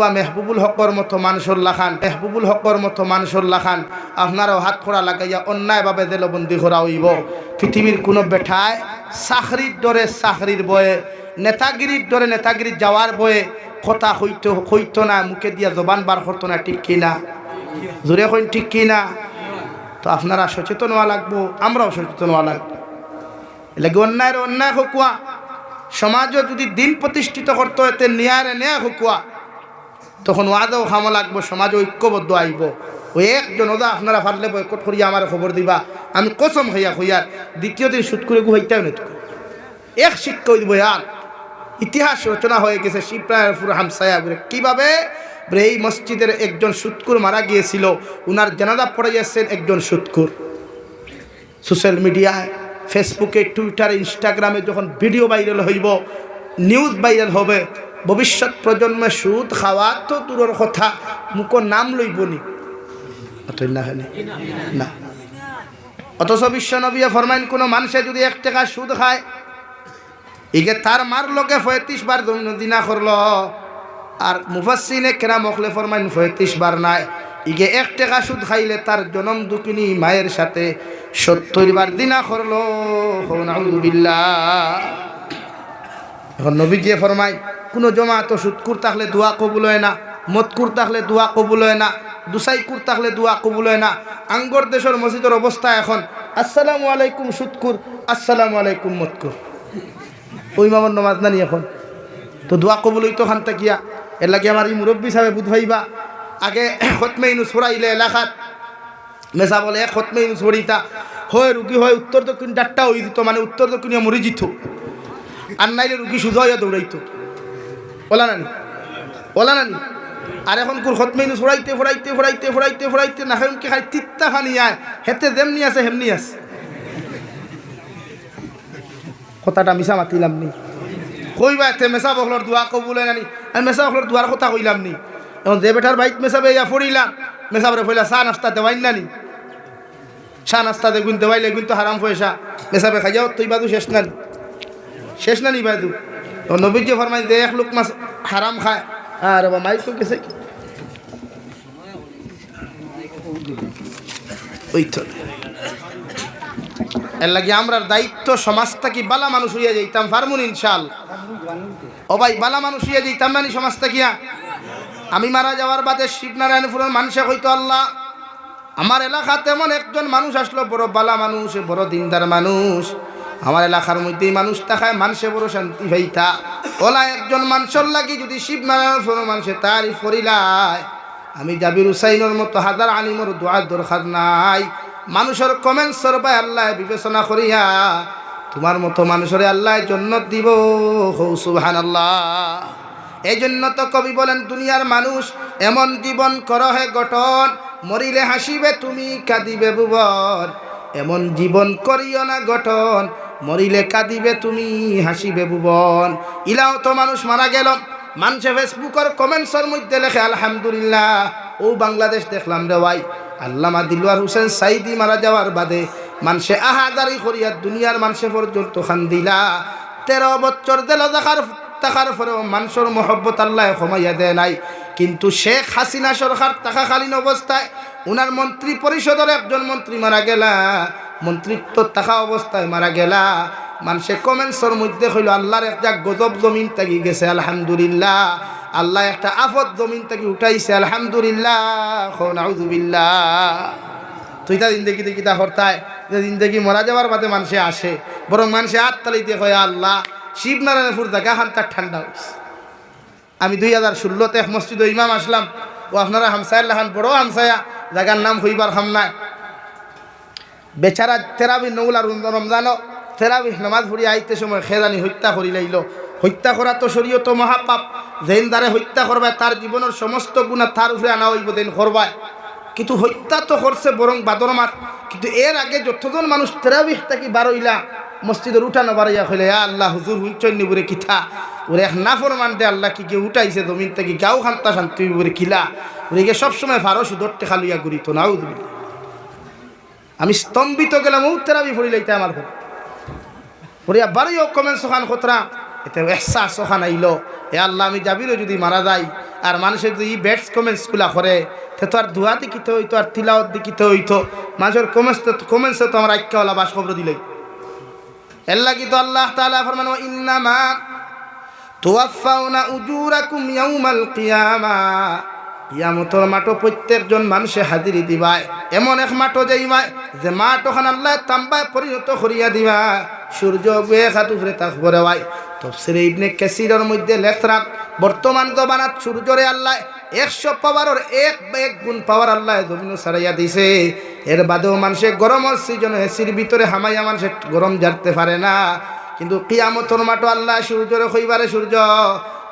বা মেহবুবুল হকর মতো মানুষুল্লাহ খান, মেহবুবুল হকর মতো মানুষুল্লাহ খান, আপনারাও হাত খোড়া লাগাইয়া অন্যায়ভাবে জেলবন্দি করা হইব। পৃথিবীর কোনো বেঠায় চাকরির ডরে চাকরির বয়ে, নেতাগিরির ডরে নেতাগিরি যাওয়ার বয়ে কথা হইতো হইতো না, মুখে দিয়া জবান বার করতো না, ঠিক কিনা জোরে কইন, ঠিক কিনা তো আপনারা সচেতন হওয়া লাগবো, আমরাও সচেতন হওয়া লাগবো। লাগে অন্যায়ের অন্যায় হকুয়া। সমাজও যদি দিন প্রতিষ্ঠিত করতো এতে ন্যায়ের ন্যায় হকুয়া। তখন ওয়াদাও খামো লাগবো সমাজ ঐক্যবদ্ধ আইব। ওই একজন ওদা আপনারা ফারলে বয়কট করিয়া আমার খবর দিবা। আমি কসম হইয়া হইয়ার দ্বিতীয় দিন শুট করে গু হইতাও এক শিক্ষা দিব আর ইতিহাস রচনা হয়ে গেছে শিবরায়পুর হামসায়া কীভাবে? এই মসজিদের একজন সুৎকুর মারা গিয়েছিল, উনার জানাজা পড়ে যাচ্ছেন একজন সুৎকুর। সোশ্যাল মিডিয়ায়, ফেসবুকে, টুইটারে, ইনস্টাগ্রামে যখন ভিডিও ভাইরাল হইব, নিউজ ভাইরাল হবে ভবিষ্যৎ প্রজন্মে সুদ খাওয়া তো দূরের কথা। মুখ নাম লইবনি না। অথচ বিশ্ব নবিয়া ফরমাইন, কোনো মানুষে যদি এক টাকা সুদ খায়, ইগে তার মার লোকে পঁয়ত্রিশ বার দিনা করল। আর মুফাসিনে কেনা মখলে ফরমাইন, পঁয়ত্রিশ বার নাই। ইগে এক টাকা সুদ খাইলে তার জনম দুকিনী মায়ের সাথে সত্তর বার দিনা করল। এখন নবীজিয়ে ফরমাই কোনো জমা তো সুৎকুর থাকলে দোয়া কবুল হয় না মতকুর থাকলে দোয়া কবুল হয় না দুসাইকুর থাকলে দোয়া কবুল হয় না। আঙ্গর দেশের মসজিদের অবস্থা এখন, আসসালামু আলাইকুম সুৎকুর আসসালামু আলাইকুম মতকুর ওই মামার নমাজ নানি এখন। তো দোয়া কবুল হইতো খান তাকিয়া এর লাগে আমার এই মুরব্বী সাহেব বুধ ভাইবা আগে খতমে ইনু ছড়াইলে এলাকাত, মেসা বলে এক খতমে ইনু ছড়িতা হয় রুগী হয় উত্তর দক্ষিণ ডাক্তার হয়ে দিত মানে উত্তর দক্ষিণে মরে জিত আর নাইলে রুগী শুধু হইয়া দৌড়াইতো। ওলা নানি ওলা নানি। আর এখন কোর খতমেইনু ফোড়াইতে ফোড়াইতে ফোড়াইতে ফোড়াইতে ফোড়াইতে না হেমকে খাই তিত্তা খানি আয় হেতে যেমনি আছে, হেমনি আছে। কথাটা মিশা মাতিলাম নি। কইবা এতে মেসা বকলর দোয়া কবুলে নানি আমি মেসা বকলর দোয়ার কথা কইলাম নি। এখন যে বেটার বাইক মেসাবে ইয়া ফড়িলাম মেসাবরে ফইলা চা নাস্তা দেওয়াই নানি। চা নাস্তা দে গুনতে পাইলে কিন্তু হারাম পয়সা মেসাবে খাই যাও তুই বাদু শেষ নানি। শেষ নানি বাদু। নবীজি ফরমাই এক লোক মাছ হারাম খায়। আর বাবা মাইক তো গেছে ওই তো। দায়িত্ব সমাজটা কি বালা মানুষ হইয়া যাইতাম? ফার্মুন ইনশাল। ও ভাই, বালা মানুষ হইয়া যাইতাম নানি সমাজটা কিয়া? আমি মারা যাওয়ার বাদে শিবনারায়ণপুরের মানুষে হইতো আল্লাহ, আমার এলাকাতে এমন একজন মানুষ আসলো, বড় বালা মানুষ, বড় দিনদার মানুষ। আমার এলাকার মধ্যেই মানুষ থাকায় মানুষে বড় শান্তি ভাইতা ওলা একজন মানুষের লাগি যদি শিব নারায়ণ মানুষে তারই ফরিলায়। আমি জাবির হুসাইনের মতো হাজার আলিমর দোয়ার দরকার নাই। মানুষের কমেন্ট সরবাই আল্লাহ বিবেচনা করিয়া, তোমার মতো মানুষের আল্লাহ জন্নত দিব। হৌ সুবহান আল্লাহ এই জন্য তো কবি বলেন, দুনিয়ার মানুষ এমন জীবন করহে গঠন, মরিলে হাসিবে তুমি, কাঁদিবে ভুবন। এমন জীবন করিও না গঠন মরিলে কাঁদিবে তুমি, হাসিবে ভুবন। ইলাও তো মানুষ মারা গেল। মানুষে ফেসবুকের কমেন্টসের মধ্যে লেখে, আলহামদুলিল্লাহ। ও বাংলাদেশ দেখলাম রে ভাই। আল্লামা দিলওয়ার হোসেন সাইদি মারা যাওয়ার বাদে মানুষে আহাদারি করিয়া দুনিয়ার মানুষে পর্যন্ত খান দিলা তেরো বছর দিল দেখার টাকার পরেও মানুষের মহব্বত আল্লাহ কমাইয়া দেয় নাই। কিন্তু শেখ হাসিনা সরকার টাকাকালীন অবস্থায় উনার মন্ত্রী পরিষদের একজন মন্ত্রী মারা গেলা। মন্ত্রিত্ব থাকা অবস্থায় মারা গেলা। মানুষে কমেন্টসের মধ্যে হইল আল্লাহর একটা গজব জমিন তাকি গেছে, আলহামদুলিল্লাহ। আল্লাহ একটা আফত জমিন তাকি উঠাইছে, আলহামদুলিল্লাহ তুই তা জিন্দগি দেখি তা হরতায়। জিন্দগি মরা যাওয়ার বাদে মানুষে আসে। বরং মানুষে আত্মালিতে হয় আল্লাহ শিবনারায়ণপুর জায়গা হান তার ঠান্ডা হয়েছে আমি দুই হাজার ষোলোতে মসজিদ ইমাম আসলাম। ও আপনারা হামসায়াল্লাহ খান বড় হামসায়া, জায়গার নাম হইবার হামনায় বেচারা তেরাবি নৌলা রমজানো তেরাবি নামাজ পড়ি আইতে সময় খেদানি হত্যা করি লাইল। হত্যা করা তো শরীয়ত মহাপাপ। যেন দ্বারে হত্যা করবায় তার জীবনের সমস্ত গুণা তার উপরে আনা হইব দেন করবায় কিন্তু হত্যা তো করছে বরং বাদর মার কিন্তু এর আগে যতজন মানুষ তেরাবিহ থাকি বারইলা মসজিদের উঠানো বাড়াইয়া হইলে আল্লাহ হুজুর হুঞ্চন নিবরে কিথা ওরে এক নাফর মানতে আল্লাহ, কি কে উঠাইছে জমিন থেকে, গাও খান্তা শান্তি বলে কিলা? ওরে সবসময় ফারো সুদরটে খালুইয়া করি তো নাও আমি স্তম্ভিত গেলাম, ও তেরাবি ফড়িলাইতে আমার ঘর ওরে বারোই কমেন্ট সখান খতরা এতে এহসা সখান আইল এ আল্লাহ, আমি যাবিরও যদি মারা যাই আর মানুষের যদি ব্যাটস কমেন্টসগুলা করে তে তো আর ধোয়া দেখিতে হইতো আর তিলাওয়াত দেখিতে হইতো মানুষের কমেন্টস তো কমেন্টসে তো আমরা আইক্যাওয়ালা বাস খবর দিলই এর লাগি তো আল্লাহ তাআলা ফরমান ইন্নামা তুওয়াফাউনা উজুরাকুম ইয়াউমাল কিয়ামা। কিয়ামতর মাঠো প্রত্যেকজন মানুষে হাজিরি দিবায়। এমন এক মাঠো যাইবায় যে মাঠ ওখান আল্লাহ তাম্বায় পরিণত করিয়া দিবা সূর্য বে হাত উপরে তাকবরে ওয়াই তফসিরে ইবনে কাসিরের মধ্যে লেখরা বর্তমান জমানাত সূর্যরে আল্লাহ একশো পাওয়ারের এক এক গুণ পাওয়ার আল্লাহ জমিন সারাইয়া দিছে। এর বাদেও মানুষে গরমের সিজন এসির ভিতরে হামাইয়া মানুষে গরম জারতে পারে না। কিন্তু কিয়ামতর মাঠো আল্লাহ সূর্যরে কইবারে সূর্য।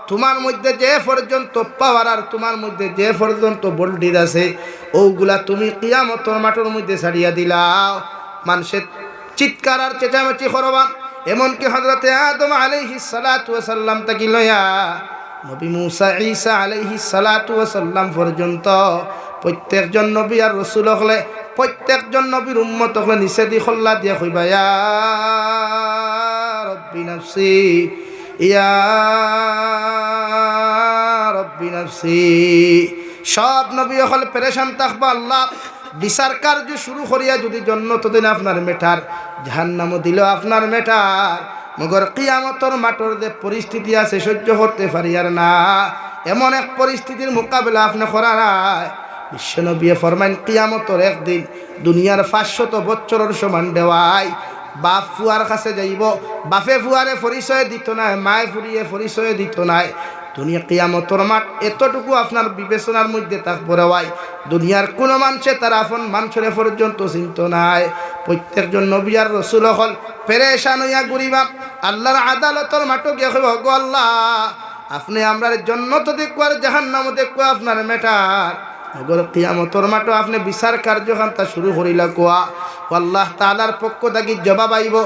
তোমার মধ্যে যে পর্যন্ত পাওয়ার আর তোমার মধ্যে যে পর্যন্ত বোল্ডির আছে, ওগুলা তুমি কিয়ামতর মাঠের মধ্যে ছাড়িয়া দিলাও। মানুষের চিৎকার আর চেঁচামেচি করবা। এমনকি হজরতে আদম আলাইহি সাল্লাম তাকি লয়া নবী মুসা ঈসা আলাইহি সাল্লাম পর্যন্ত প্রত্যেকজন নবী আর রসুল হলে, প্রত্যেকজন নবীর উম্মত হলে নিষেধি খল্লা দিয়া কইবা রব্বি নফসি সব নবী হল পেরেশান থাকবা আল্লাহ। বিচার কার্য শুরু করিয়া যদি জন্ম দিন আপনার মেটার, জাহান্নামও দিল আপনার মেটার। মগর কিয়ামতর মাটর যে পরিস্থিতি আছে সহ্য করতে পারি আর না। এমন এক পরিস্থিতির মোকাবেলা আপনি করার বিশ্বনবী ফরমাইন কিয়ামতর একদিন দুনিয়ার পাঁচশত বছরের সমান দেওয়াই বাপ ফুয়ার কাছে যাইব। বাপে ফুয়ারে পরিচয় দিত নাই, মায়ে ফুরিয়ে পরিচয় দিত নাই। দুনিয়া কিয়ামতর মাঠ এতটুকু আপনার বিবেচনার মধ্যে থাকব রেওয়াই দুনিয়ার কোনো মানুষে তার আপন মানুষের পর্যন্ত চিন্ত নাই। প্রত্যেকজন নবী আর রসুল হল পেরেশান হইয়া ঘুরিবা আল্লাহর আদালতর মাঠও গিয়ে হইব আল্লাহ, আপনি আমরা জন্য তো দেখব আর জাহান নামও দেখব আপনার মেটার এগুলো কিয়ামতর মাঠও আপনি বিচার কার্যকান্তা শুরু করিলা কোয়া? আল্লাহ তালার পক্ষ থাকি জবাব আইব,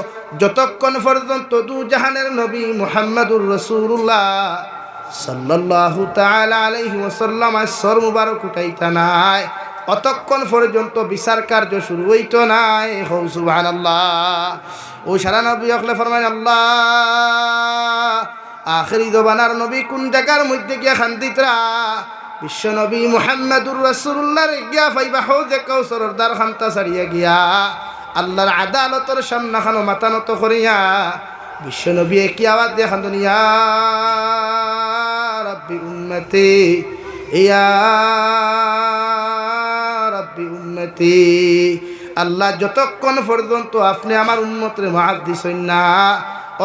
যতক্ষণ পর্যন্ত দু জাহানের নবী মুহাম্মদুর রসুল্লাহ সাল্লাল্লাহু তাআলা আলাইহি ওয়াসাল্লাম আসর মুবারক উঠাইতা নাই, অতক্ষণ পর্যন্ত বিচার কার্য শুরু হইতো নাই। হৌ সুবহানাল্লাহ। ও সারা নবী অকলে ফরমান আল্লাহ, আখরি জবানার নবী কোন জায়গার মধ্যে গিয়া খান্দিতরা? বিশ্ব নবী মুহাম্মদুর রাসূলুল্লাহর গিয়া ফাইবা হৌজে কৌসরের দ্বার খান্তা ছাড়িয়া গিয়া আল্লাহর আদালতের সামনাখানো মাথা নত করিয়া বিশ্ব নবী কি আওয়াজ দিয়ে খান্দনিয়া রব্বি উম্মতি, ইয়া রব্বি উম্মতি, আল্লাহ যতক্ষণ পর্যন্ত আপনি আমার উন্মতের মাহাত দিছেন না,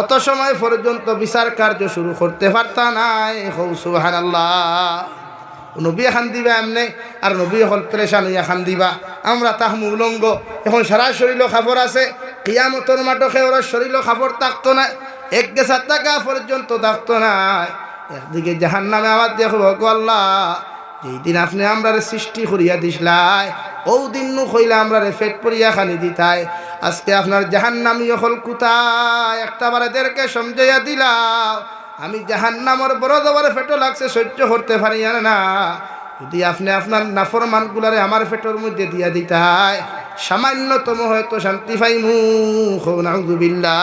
অত সময় পর্যন্ত বিচার কার্য শুরু করতে পারতা নাই। হৌ সুহান আল্লাহ নবী খান দিবা এমনি, আর নবী হল প্রেশান হইয়া খান দিবা। আমরা তাহমু উলঙ্গ। এখন সারা শরীর খাবার আছে, কিয়ামতর মাটকে ওরা শরীর খাবার থাকতো না, এক গেছার টাকা পর্যন্ত থাকতো না। একদিকে জাহান নামে আমার দেখব গো আল্লাহ, যেই দিন আপনি আমরা সৃষ্টি করিয়া দিসলাই ও দিন নু কইলে আমরা ফেট পরিয়া খানি দিতাই। আজকে আপনার জাহান নামি হল কুতায়, একটা বারেদেরকে সমঝাইয়া দিলাম আমি জাহান নামর বড় জবর ফেটো লাগছে, সহ্য করতে পারি জানে না। যদি আপনি আপনার নাফর মানগুলারে আমার ফেটোর মধ্যে দিয়া দিতাই, সামান্যতম হয়তো শান্তি পাইমু নাউজুবিল্লাহ।